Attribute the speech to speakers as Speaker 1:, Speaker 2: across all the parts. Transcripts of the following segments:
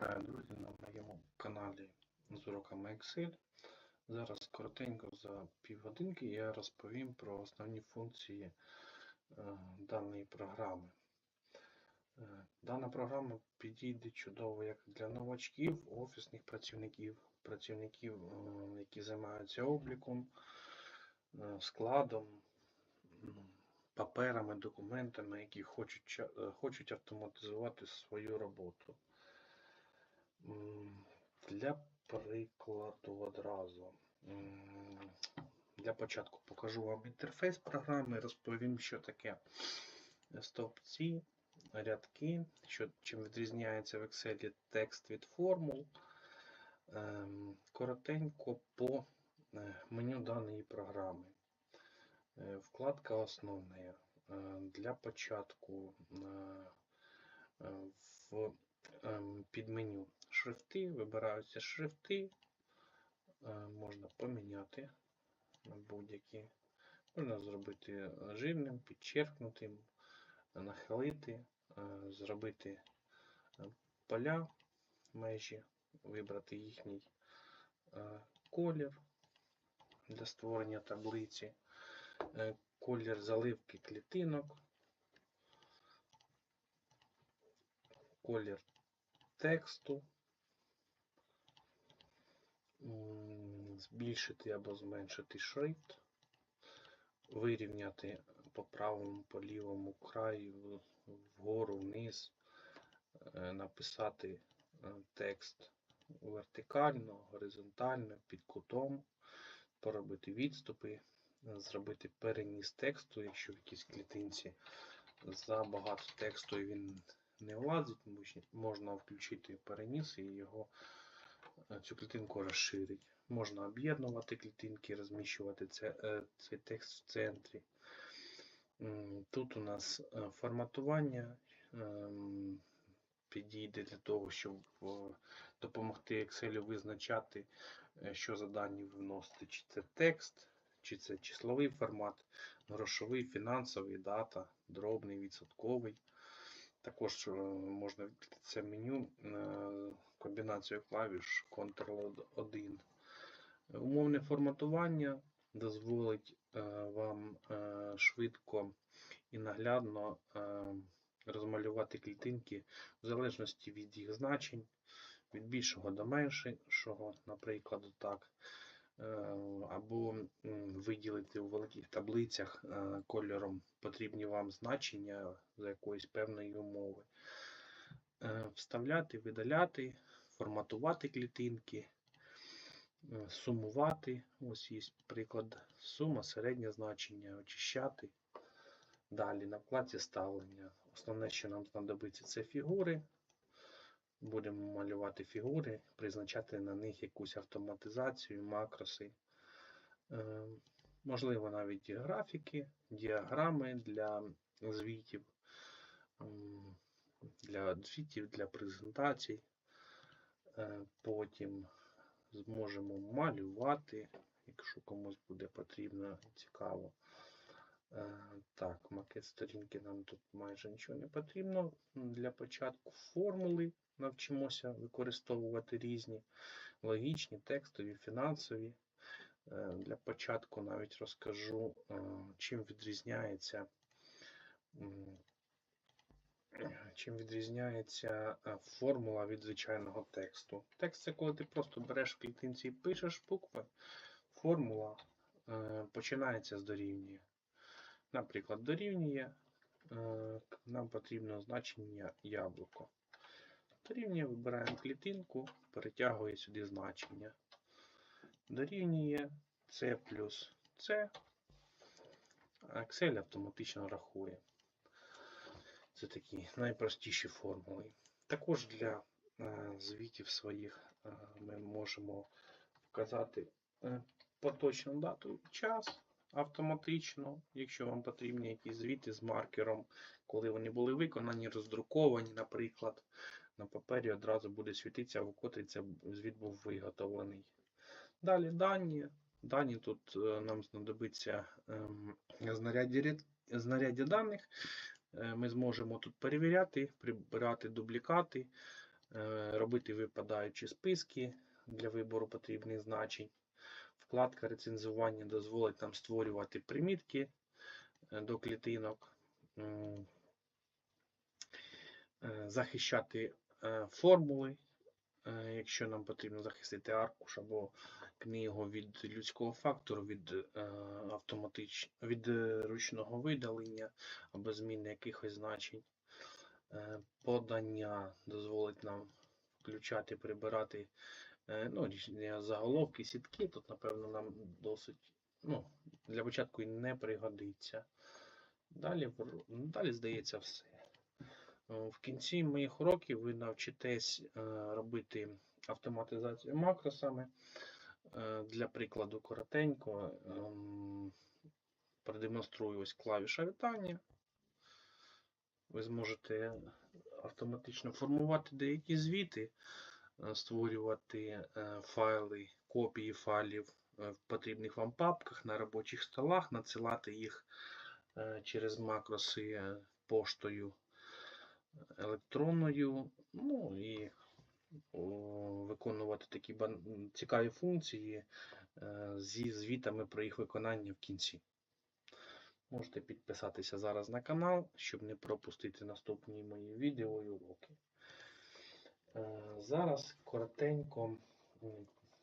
Speaker 1: Вітаю, друзі, на моєму каналі з уроками Excel. Зараз коротенько за півгодинки я розповім про основні функції е, даної програми. Е, Дана програма підійде чудово як для новачків, офісних працівників, працівників, е, які займаються обліком, е, складом, м, паперами, документами, які хочуть, е, хочуть автоматизувати свою роботу. Для прикладу одразу. Для початку покажу вам інтерфейс програми, розповім, що таке стовпці, рядки, що, чим відрізняється в Excel текст від формул. Ем, Коротенько по е, меню даної програми. Е, Вкладка основна. Е, Для початку в ем, підменю шрифти, вибираються шрифти, е, можна поміняти на будь-які. Можна зробити жирним, підчеркнутим, нахилити, е, зробити е, поля, межі, вибрати їхній колір для створення таблиці, колір заливки клітинок, колір тексту, збільшити або зменшити шрифт, вирівняти по правому, по лівому краю, вгору, вниз, е, написати е, текст вертикально, горизонтально, під кутом, поробити відступи, е, зробити переніс тексту, якщо в якійсь клітинці забагато тексту і він не влазить, мож- можна включити переніс і його цю клітинку розширить. Можна об'єднувати клітинки, розміщувати це, е, цей текст в центрі. Тут у нас е, форматування ем, підійде для того, щоб е, допомогти Excel визначати, е, що за дані вносити, чи це текст, чи це числовий формат, грошовий, фінансовий, дата, дробний, відсотковий. Також е, можна відкрити це меню комбінацією клавіш Ctrl-1. Умовне форматування дозволить е, вам е, швидко і наглядно розмалювати клітинки в залежності від їх значень, від більшого до меншого, наприклад, так. Е, Або виділити у великих таблицях е, кольором потрібні вам значення за якоїсь певної умови. Е, Вставляти, видаляти, форматувати клітинки, сумувати. Ось є приклад сума, середнє значення, очищати. Далі на вкладці ставлення. Основне, що нам знадобиться, це фігури. Будемо малювати фігури, призначати на них якусь автоматизацію, макроси. Е, Можливо, навіть графіки, діаграми для звітів, для звітів, для презентацій. Е, Потім зможемо малювати, якщо комусь буде потрібно цікаво. Е, Так, макет сторінки нам тут майже нічого не потрібно. Для початку формули навчимося використовувати різні логічні, текстові, фінансові. Е, Для початку навіть розкажу, е, чим відрізняється чим відрізняється е, формула від звичайного тексту. Текст це коли ти просто береш в клітинці і пишеш букви. Формула починається з дорівнює. Наприклад, дорівнює, е, нам потрібно значення яблуко. Дорівнює, вибираємо клітинку, перетягує сюди значення. Дорівнює C плюс C. Excel автоматично рахує. Це такі найпростіші формули. Також для е, звітів своїх е, ми можемо вказати поточну дату і час автоматично, якщо вам потрібні якісь звіти з маркером, коли вони були виконані, роздруковані, наприклад, на папері одразу буде світитися, в котрий це звіт був виготовлений. Далі дані. Дані тут е, нам знадобиться ем, знаряддя, знаряддя даних. Е, Ми зможемо тут перевіряти, прибирати дублікати, е, робити випадаючі списки для вибору потрібних значень. Вкладка рецензування дозволить нам створювати примітки е, до клітинок, е, захищати е, формули, якщо нам потрібно захистити аркуш або книгу від людського фактору, від автоматич... від ручного видалення або зміни якихось значень. Подання дозволить нам включати, прибирати ну, різні заголовки, сітки. Тут, напевно, нам досить ну, для початку і не пригодиться. Далі, ну, далі здається, все. Е, В кінці моїх уроків ви навчитесь е, робити автоматизацію макросами. Е, Для прикладу коротенько ем, продемонструю ось клавіша вітання. Ви зможете автоматично формувати деякі звіти, е, створювати е, файли, копії файлів е, в потрібних вам папках на робочих столах, надсилати їх е, через макроси е, поштою електронною, ну і виконувати такі цікаві функції е, зі звітами про їх виконання в кінці. Можете підписатися зараз на канал, щоб не пропустити наступні мої відео і уроки. Е, Зараз коротенько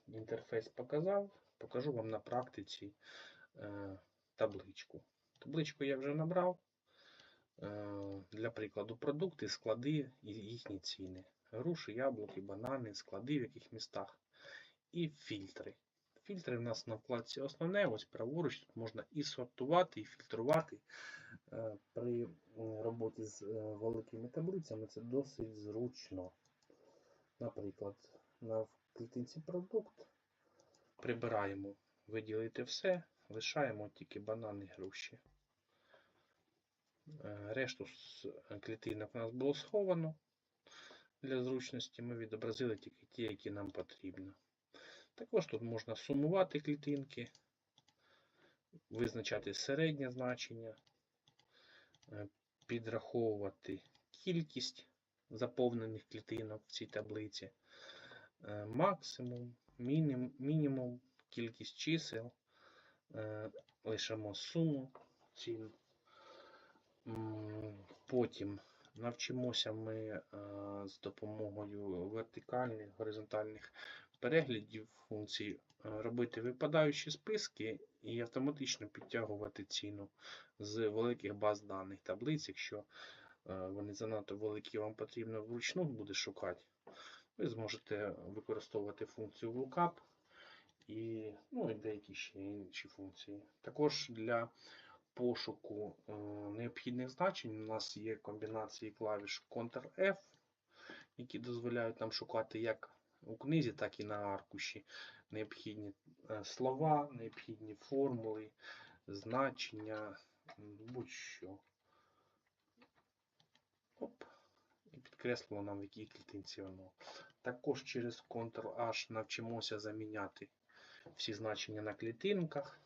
Speaker 1: інтерфейс показав, покажу вам на практиці е, табличку. Табличку я вже набрав. Е, Для прикладу, продукти, склади і їхні ціни. Груші, яблуки, банани, склади в яких містах. І фільтри. Фільтри в нас на вкладці основне, ось праворуч тут можна і сортувати, і фільтрувати. При роботі з великими таблицями це досить зручно. Наприклад, на клітинці продукт прибираємо виділити все, лишаємо тільки банани груші. Е, Решту е, клітинок у нас було сховано. Для зручності ми відобразили тільки ті, які нам потрібно. Також тут можна сумувати клітинки, визначати середнє значення, е, підраховувати кількість заповнених клітинок в цій таблиці, е, максимум, мінім- мінімум, кількість чисел, е, лишимо суму цін. Потім навчимося ми е, з допомогою вертикальних, горизонтальних переглядів функцій робити випадаючі списки і автоматично підтягувати ціну з великих баз даних таблиць, якщо вони занадто великі, вам потрібно вручну буде шукати. Ви зможете використовувати функцію lookup і, ну, і деякі ще інші функції. Також для пошуку е, необхідних значень у нас є комбінації клавіш Ctrl-F, які дозволяють нам шукати як у книзі, так і на аркуші необхідні е, слова, необхідні формули, значення, будь-що. Оп. І підкреслило нам, в якій клітинці воно. Також через Ctrl-H навчимося заміняти всі значення на клітинках.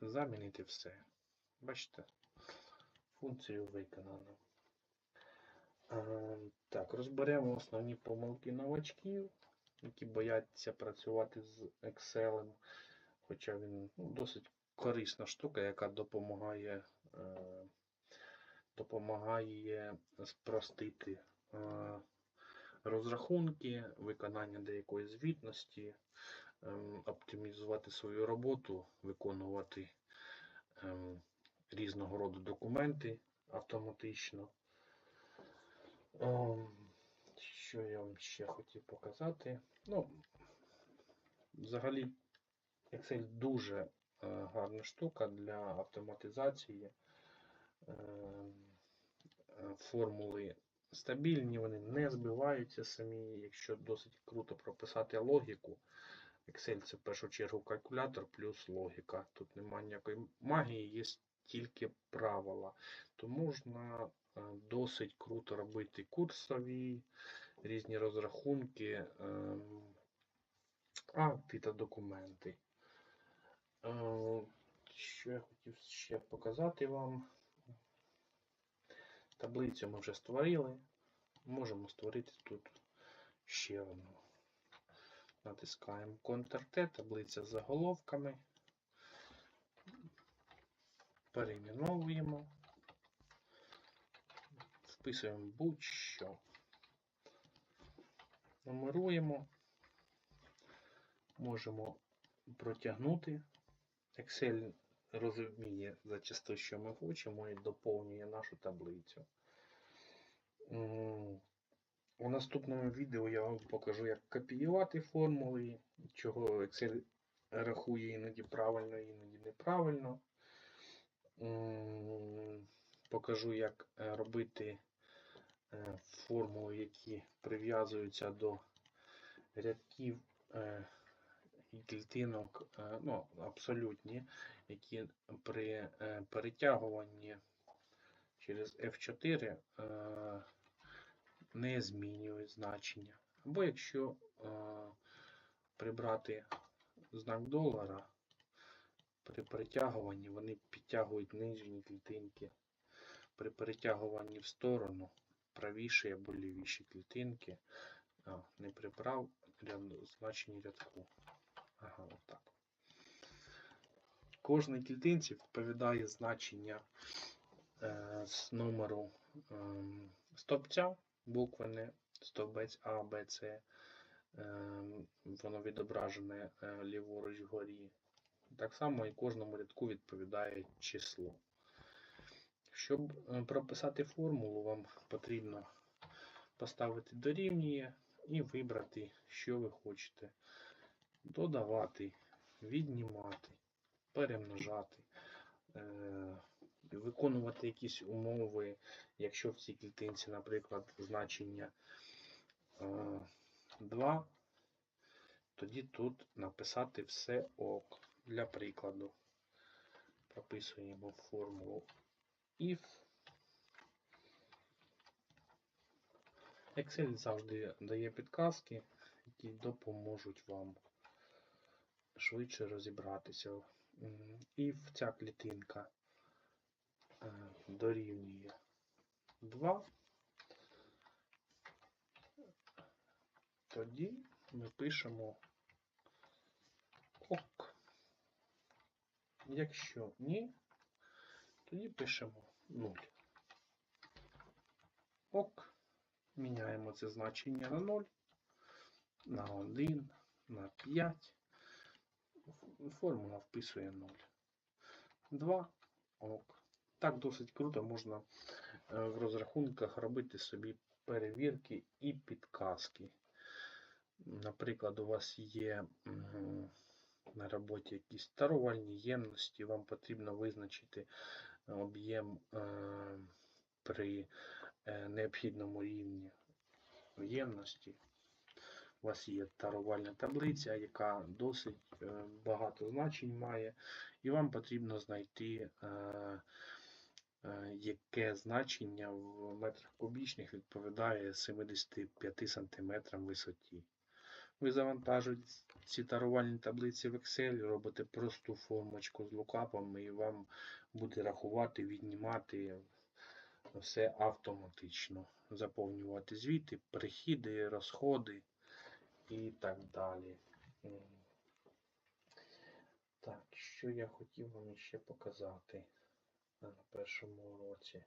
Speaker 1: Замінити все. Бачите, функцію виконано. Е, Так, розберемо основні помилки новачків, які бояться працювати з Excel, хоча він ну, досить корисна штука, яка допомагає, е, допомагає спростити е, розрахунки, виконання деякої звітності, ем, оптимізувати свою роботу, виконувати ем, різного роду документи автоматично. Ем, Що я вам ще хотів показати? Ну, взагалі, Excel дуже е, гарна штука для автоматизації. Ем, е, Формули стабільні, вони не збиваються самі, якщо досить круто прописати логіку. Excel це в першу чергу калькулятор плюс логіка. Тут немає ніякої магії, є тільки правила. То можна е, досить круто робити курсові, різні розрахунки, ем, акти та документи. Е, Що я хотів ще показати вам? Таблицю ми вже створили. можемо створити тут ще одну. Натискаємо Ctrl-T, таблиця з заголовками. Перейменовуємо. Вписуємо будь-що. Нумеруємо. Можемо протягнути. Excel розуміє зачасту, що ми хочемо, і доповнює нашу таблицю. У наступному відео я вам покажу, як копіювати формули, чого Excel рахує іноді правильно, іноді неправильно. Покажу, як е, робити е, формули, які прив'язуються до рядків е, клітинок, е, ну, абсолютні, які при е, перетягуванні через F4 е, не змінюють значення. Або якщо прибрати знак долара, при перетягуванні вони підтягують нижні клітинки. При перетягуванні в сторону правіші або лівіші клітинки. Не прибрав значення рядку. Ага, отак. Кожній клітинці відповідає значення е, з номеру е, стовпця, буквене, стовбець А, Б, С. Е, воно відображене е, ліворуч вгорі. Так само і кожному рядку відповідає число. Щоб е, прописати формулу, вам потрібно поставити дорівнює і вибрати, що ви хочете. Додавати, віднімати, перемножати, е, виконувати якісь умови, якщо в цій клітинці, наприклад, значення е, 2, тоді тут написати все ок. Для прикладу. Прописуємо формулу if. Excel завжди дає підказки, які допоможуть вам швидше розібратися. If ця клітинка е, дорівнює 2, тоді ми пишемо ок. Якщо ні, тоді пишемо 0. Ок. Міняємо це значення на 0, на 1, на 5. Формула вписує 0. 2. Ок. Так досить круто можна е, в розрахунках робити собі перевірки і підказки. Наприклад, у вас є на роботі якісь старовальні ємності, вам потрібно визначити об'єм е, при е, необхідному рівні ємності. У вас є тарувальна таблиця, яка досить е, багато значень має, і вам потрібно знайти, е, е, яке значення в метрах кубічних відповідає 75 см висоті. Ви завантажуєте ці тарувальні таблиці в Excel, робите просту формочку з лукапами, і вам буде рахувати, віднімати все автоматично. Заповнювати звіти, прихіди, розходи і так далі. Так, що я хотів вам ще показати на першому уроці.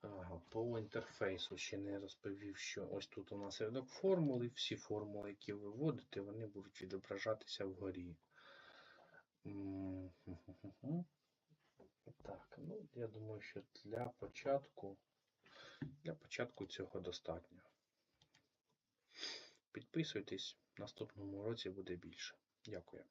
Speaker 1: Ага, по інтерфейсу ще не розповів, що ось тут у нас рядок формули. Всі формули, які ви вводите, вони будуть відображатися вгорі. Так, ну я думаю, що для початку, для початку цього достатньо. Підписуйтесь, в наступному році буде більше. Дякую.